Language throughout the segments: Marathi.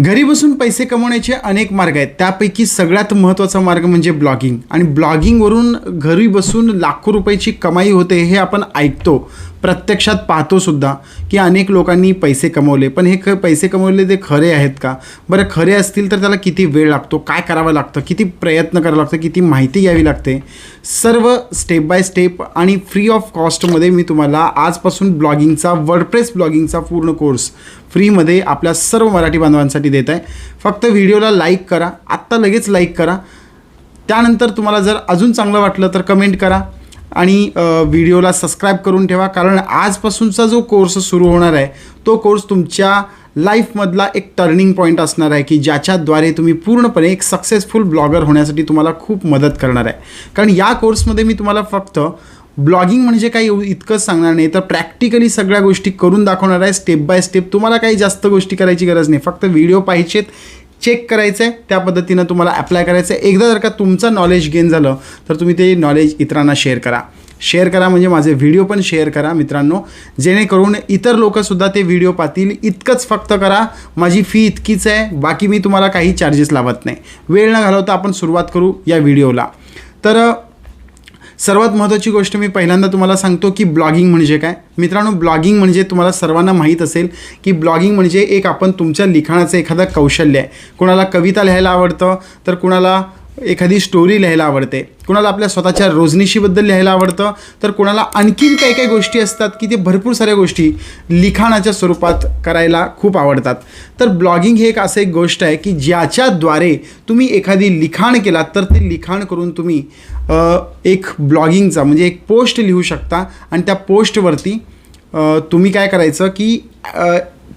घरी बसून पैसे कमवण्याचे अनेक मार्ग आहेत. त्यापैकी सगळ्यात महत्त्वाचा मार्ग म्हणजे ब्लॉगिंग. आणि ब्लॉगिंगवरून घरी बसून लाखो रुपयाची कमाई होते हे आपण ऐकतो. प्रत्यक्षात पाहतो सुद्धा की अनेक लोकांनी पैसे कमवले. पण हे ख पैसे कमवले ते खरे आहेत का? बरं खरे असतील तर त्याला किती वेळ लागतो? काय करावं लागतं? किती प्रयत्न करावा लागतो किती माहिती घ्यावी लागते? सर्व स्टेप बाय स्टेप आणि फ्री ऑफ कॉस्टमध्ये मी तुम्हाला आजपासून ब्लॉगिंगचा वर्डप्रेस ब्लॉगिंगचा पूर्ण कोर्स फ्रीमध्ये आपल्या सर्व मराठी बांधवांसाठी देत आहे. फक्त व्हिडिओला लाईक करा. आत्ता लगेच लाईक करा. त्यानंतर तुम्हाला जर अजून चांगलं वाटलं तर कमेंट करा. आणि व्हिडिओला सबस्क्राईब करून ठेवा कारण आजपासूनचा जो कोर्स सुरू होणार आहे तो कोर्स तुमच्या लाईफमधला एक टर्निंग पॉईंट असणार आहे की ज्याच्याद्वारे तुम्ही पूर्णपणे एक सक्सेसफुल ब्लॉगर होण्यासाठी तुम्हाला खूप मदत करणार आहे. कारण या कोर्समध्ये मी तुम्हाला फक्त ब्लॉगिंग म्हणजे काही इतकंच सांगणार नाही तर प्रॅक्टिकली सगळ्या गोष्टी करून दाखवणार आहे स्टेप बाय स्टेप तुम्हाला काही जास्त गोष्टी करायची गरज नाही फक्त व्हिडिओ पाहिजेत चेक करायचं आहे त्या पद्धतीनं तुम्हाला अप्लाय करायचं आहे एकदा जर का तुमचं नॉलेज गेन झालं तर तुम्ही ते नॉलेज इतरांना शेअर करा. शेअर करा म्हणजे माझे व्हिडिओ पण शेअर करा मित्रांनो. जेणेकरून इतर लोकंसुद्धा ते व्हिडिओ पाहतील. इतकंच फक्त करा माझी फी इतकीच आहे बाकी मी तुम्हाला काही चार्जेस लावत नाही. वेळ न घालवता आपण सुरुवात करू या व्हिडिओला तर सर्वात महत्त्वाची गोष्ट मी पहिल्यांदा तुम्हाला सांगतो की ब्लॉगिंग म्हणजे काय. मित्रांनो ब्लॉगिंग म्हणजे तुम्हाला सर्वांना माहीत असेल की ब्लॉगिंग म्हणजे एक आपण तुमच्या लिखाणाचं एखादं कौशल्य आहे. कुणाला कविता लिहायला आवडतं तर कुणाला एखादी स्टोरी लिहायला आवडते. कुणाला आपल्या स्वतःच्या रोजनिशीबद्दल लिहायला आवडतं तर कुणाला आणखीन काही काही गोष्टी असतात की ते भरपूर साऱ्या गोष्टी लिखाणाच्या स्वरूपात करायला खूप आवडतात. तर ब्लॉगिंग हे एक असं एक गोष्ट आहे की ज्याच्याद्वारे तुम्ही एखादी लिखाण केलात तर ते लिखाण करून तुम्ही एक ब्लॉगिंगचा म्हणजे एक पोस्ट लिहू शकता. आणि त्या पोस्टवरती तुम्ही काय करायचं की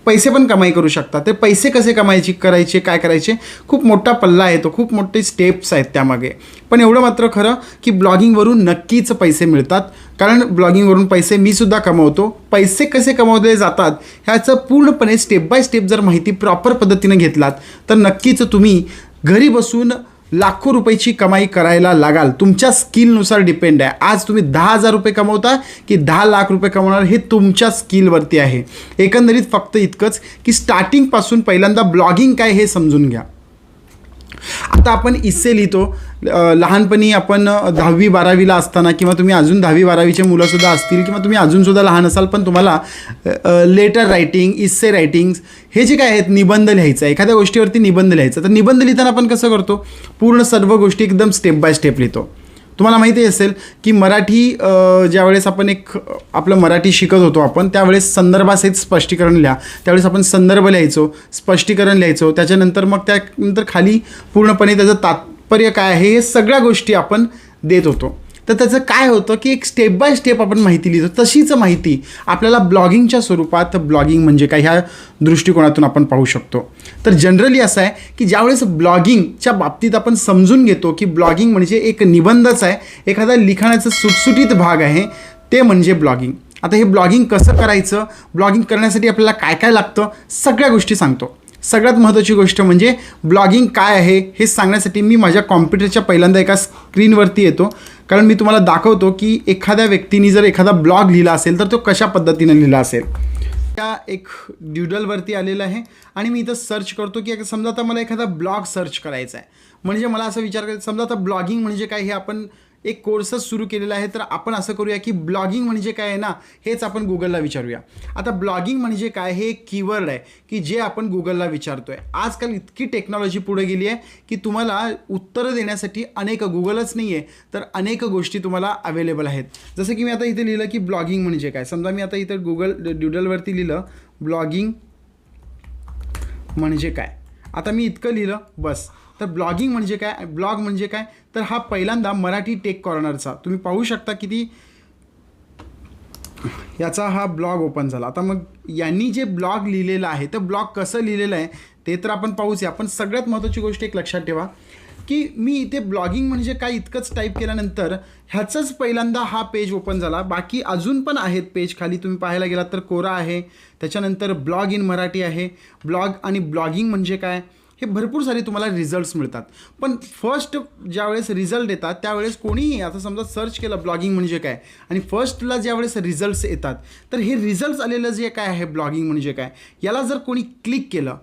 पैसे पण कमाई करू शकता. ते पैसे कसे कमायचे करायचे काय करायचे? खूप मोठा पल्ला आहे तो. खूप मोठे स्टेप्स आहेत त्यामागे. पण एवढं मात्र खरं की ब्लॉगिंगवरून नक्कीच पैसे मिळतात. कारण ब्लॉगिंगवरून पैसे मी सुद्धा कमवतो. पैसे कसे कमवले जातात ह्याचं पूर्णपणे स्टेप बाय स्टेप जर माहिती प्रॉपर पद्धतीनं घेतलात तर नक्कीच तुम्ही घरी बसून लाखो रुपयाची कमाई करायला लागाल. तुमच्या स्किलनुसार डिपेंड आहे. आज तुम्ही दहा हजार रुपये कमवता की दहा लाख रुपये कमवणार हे तुमच्या स्किलवरती आहे. एकंदरीत फक्त इतकंच की स्टार्टिंगपासून पहिल्यांदा ब्लॉगिंग काय हे समजून घ्या. आता आपण इस्से लिहितो. लहानपणी आपण दहावी बारावीला असताना किंवा तुम्ही अजून दहावी बारावीचे मुलंसुद्धा असतील किंवा तुम्ही अजूनसुद्धा लहान असाल पण तुम्हाला लेटर रायटिंग इस्से रायटिंग्स हे जे काय आहेत निबंध लिहायचं आहे. एखाद्या गोष्टीवरती निबंध लिहायचा तर निबंध लिहिताना आपण कसं करतो? पूर्ण सर्व गोष्टी एकदम स्टेप बाय स्टेप लिहितो. तुम्हाला माहिती असेल की मराठी ज्यावेळेस आपण एक आपलं मराठी शिकत होतो आपण त्यावेळेस संदर्भासहित स्पष्टीकरण लिहा. त्यावेळेस आपण संदर्भ लिहायचो स्पष्टीकरण लिहायचो. त्याच्यानंतर मग त्यानंतर खाली पूर्णपणे त्याचं तात तात्पर्य काय आहे हे सगळ्या गोष्टी आपण देत होतो. तर त्याचं काय होतं की एक स्टेप बाय स्टेप आपण माहिती लिहितो तशीच माहिती आपल्याला ब्लॉगिंगच्या स्वरूपात ब्लॉगिंग म्हणजे काय ह्या दृष्टिकोनातून आपण पाहू शकतो. तर जनरली असं आहे की ज्यावेळेस ब्लॉगिंगच्या बाबतीत आपण समजून घेतो की ब्लॉगिंग म्हणजे एक निबंधच आहे एखादा लिखाणाचा सुटसुटीत भाग आहे ते म्हणजे ब्लॉगिंग आता हे ब्लॉगिंग कसं करायचं? ब्लॉगिंग करण्यासाठी आपल्याला काय काय लागतं? सगळ्या गोष्टी सांगतो. सगळ्यात महत्त्वाची गोष्ट म्हणजे ब्लॉगिंग काय आहे हे सांगण्यासाठी मी माझ्या कॉम्प्युटरच्या पहिल्यांदा एका स्क्रीनवरती येतो. कारण मी तुम्हाला दाखवतो की एखाद्या व्यक्तीने जर एखादा ब्लॉग लिहिला असेल तर तो कशा पद्धतीने लिहिला असेल. त्या एक ड्युडलवरती आलेलं आहे आणि मी इथं सर्च करतो की समजा आता मला एखादा ब्लॉग सर्च करायचा आहे. म्हणजे मला असं विचार करायचा समजा आता ब्लॉगिंग म्हणजे काय हे आपण एक कोर्सच सुरू केलेला आहे तर आपण असं करूया की ब्लॉगिंग म्हणजे काय आहे ना हेच आपण गुगलला विचारूया. आता ब्लॉगिंग म्हणजे काय? हे एक कीवर्ड आहे की जे आपण गुगलला विचारतो आहे आजकाल इतकी टेक्नॉलॉजी पुढे गेली आहे की तुम्हाला उत्तरं देण्यासाठी अनेक गुगलच नाही आहे तर अनेक गोष्टी तुम्हाला अवेलेबल आहेत. जसं की मी आता इथे लिहिलं की ब्लॉगिंग म्हणजे काय? समजा मी आता इथं गुगल ड्युडलवरती लिहिलं ब्लॉगिंग म्हणजे काय? आता मी इतकं लिहिलं बस. तर ब्लॉगिंग म्हणजे काय? ब्लॉग म्हणजे काय? तर हा पहिल्यांदा मराठी टेक कॉर्नरचा तुम्ही पाहू शकता किती याचा हा ब्लॉग ओपन झाला. आता मग यांनी जे ब्लॉग लिहिलेलं आहे तर ब्लॉग कसं लिहिलेलं आहे ते तर आपण पाहूच या पण सगळ्यात महत्त्वाची गोष्ट एक लक्षात ठेवा की मी इथे ब्लॉगिंग म्हणजे काय इतकंच टाईप केल्यानंतर ह्याचंच पहिल्यांदा हा पेज ओपन झाला. बाकी अजून पण आहेत पेज खाली. तुम्ही पाहायला गेलात तर कोरा आहे. त्याच्यानंतर ब्लॉग इन मराठी आहे. ब्लॉग आणि ब्लॉगिंग म्हणजे काय? हे भरपूर सारे तुम्हाला रिझल्ट्स मिळतात. पण फर्स्ट ज्यावेळेस रिझल्ट येतात त्यावेळेस कोणीही आता समजा सर्च केलं ब्लॉगिंग म्हणजे काय? आणि फर्स्टला ज्यावेळेस रिझल्ट्स येतात तर हे रिझल्ट्स आलेलं जे काय आहे ब्लॉगिंग म्हणजे काय? याला जर कोणी क्लिक केलं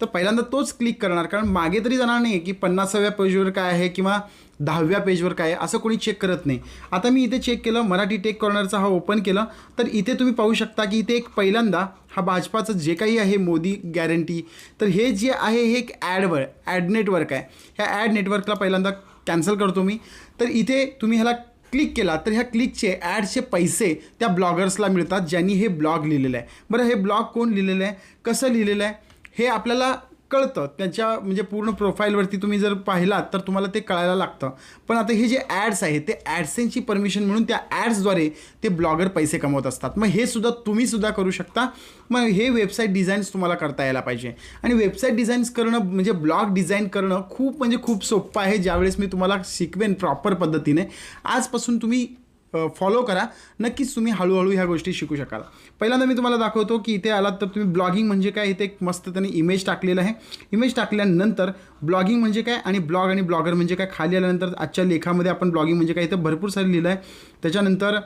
तर पहिल्यांदा तोच क्लिक करणार कारण मागे तरी जाणार नाही की पन्नासाव्या पेजवर काय आहे किंवा दहाव्या पेजवर काय आहे असं कोणी चेक करत नाही. आता मी इथे चेक केलं मराठी टेक कॉर्नरचा हा ओपन केलं तर इथे तुम्ही पाहू शकता की इथे एक पहिल्यांदा हा भाजपाचं जे काही आहे मोदी गॅरंटी तर हे जे आहे हे एक ॲडवर ॲड नेटवर्क आहे. ह्या ॲड नेटवर्कला पहिल्यांदा कॅन्सल करतो मी. तर इथे तुम्ही ह्याला क्लिक केला तर ह्या क्लिकचे ॲडचे पैसे त्या ब्लॉगर्सला मिळतात ज्यांनी हे ब्लॉग लिहिलेलं आहे. बरं हे ब्लॉग कोण लिहिलेलं आहे? कसं लिहिलेलं आहे? हे आपल्याला कळतं. त्याच्या म्हणजे पूर्ण प्रोफाईलवरती तुम्ही जर पाहिलात तर तुम्हाला ते कळायला लागतं. पण आता हे जे ॲड्स आहेत ते ॲडसेनची परमिशन म्हणून त्या ॲड्सद्वारे ते ब्लॉगर पैसे कमवत असतात. मग हे सुद्धा तुम्ही सुद्धा करू शकता. मग हे वेबसाईट डिझाईन्स तुम्हाला करता यायला पाहिजे. आणि वेबसाईट डिझाईन्स करणं म्हणजे ब्लॉग डिझाईन करणं खूप म्हणजे खूप सोपं आहे ज्यावेळेस मी तुम्हाला शिकवेन प्रॉपर पद्धतीने. आजपासून तुम्ही फॉलो करा. नक्कीच तुम्ही हळूहळू ह्या गोष्टी शिकू शकाल. पहिल्यांदा मी तुम्हाला दाखवतो की इथे आलात तर तुम्ही ब्लॉगिंग म्हणजे काय? इथे एक मस्त त्यांनी इमेज टाकलेलं आहे. इमेज टाकल्यानंतर ब्लॉगिंग म्हणजे काय? आणि ब्लॉग आणि ब्लॉगर म्हणजे काय? खाली आल्यानंतर आजच्या लेखामध्ये आपण ब्लॉगिंग म्हणजे काय? इथं भरपूर सारं लिहिलं आहे. त्याच्यानंतर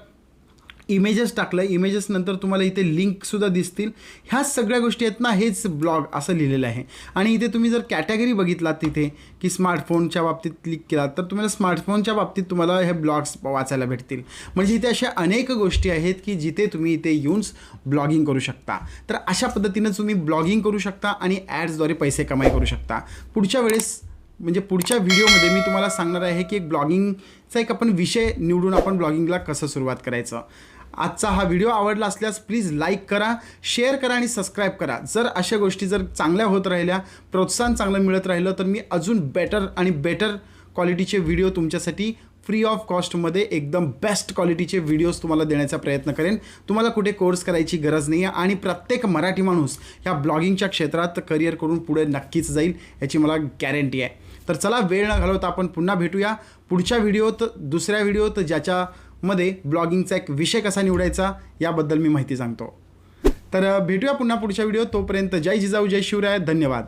इमेजेस टाकलं इमेजेस नंतर तुम्हाला इथे लिंकसुद्धा दिसतील. ह्या सगळ्या गोष्टी आहेत ना हेच ब्लॉग असं लिहिलेलं आहे. आणि इथे तुम्ही जर कॅटेगरी बघितलात तिथे की स्मार्टफोनच्या बाबतीत क्लिक केलात तर तुम्हाला स्मार्टफोनच्या बाबतीत तुम्हाला हे ब्लॉग्स वाचायला भेटतील. म्हणजे इथे अशा अनेक गोष्टी आहेत की जिथे तुम्ही इथे येऊन ब्लॉगिंग करू शकता. तर अशा पद्धतीनं तुम्ही ब्लॉगिंग करू शकता आणि ॲड्सद्वारे पैसे कमाई करू शकता. पुढच्या वेळेस म्हणजे पुढच्या व्हिडिओमध्ये मी तुम्हाला सांगणार आहे की एक ब्लॉगिंगचा एक आपण विषय निवडून आपण ब्लॉगिंगला कसं सुरुवात करायचं. आजचा हा व्हिडिओ आवडला असल्यास प्लीज लाईक करा शेअर करा आणि सबस्क्राईब करा. जर अशा गोष्टी जर चांगल्या होत राहिल्या प्रोत्साहन चांगलं मिळत राहिलं तर मी अजून बेटर आणि बेटर क्वालिटीचे व्हिडिओ तुमच्यासाठी फ्री ऑफ कॉस्टमध्ये एकदम बेस्ट क्वालिटीचे व्हिडिओज तुम्हाला देण्याचा प्रयत्न करेन. तुम्हाला कुठे कोर्स करायची गरज नाही आहे आणि प्रत्येक मराठी माणूस ह्या ब्लॉगिंगच्या क्षेत्रात करिअर करून पुढे नक्कीच जाईल याची मला गॅरंटी आहे. तर चला वेळ न घालवता आपण पुन्हा भेटूया. पुढच्या व्हिडिओत दुसऱ्या व्हिडिओत ज्याच्या मध्ये ब्लॉगिंगचा एक विषय कसा निवडायचा याबद्दल मी माहिती सांगतो. तर भेटूया पुन्हा पुढच्या व्हिडिओ तोपर्यंत जय जिजाऊ जय शिवराय. धन्यवाद.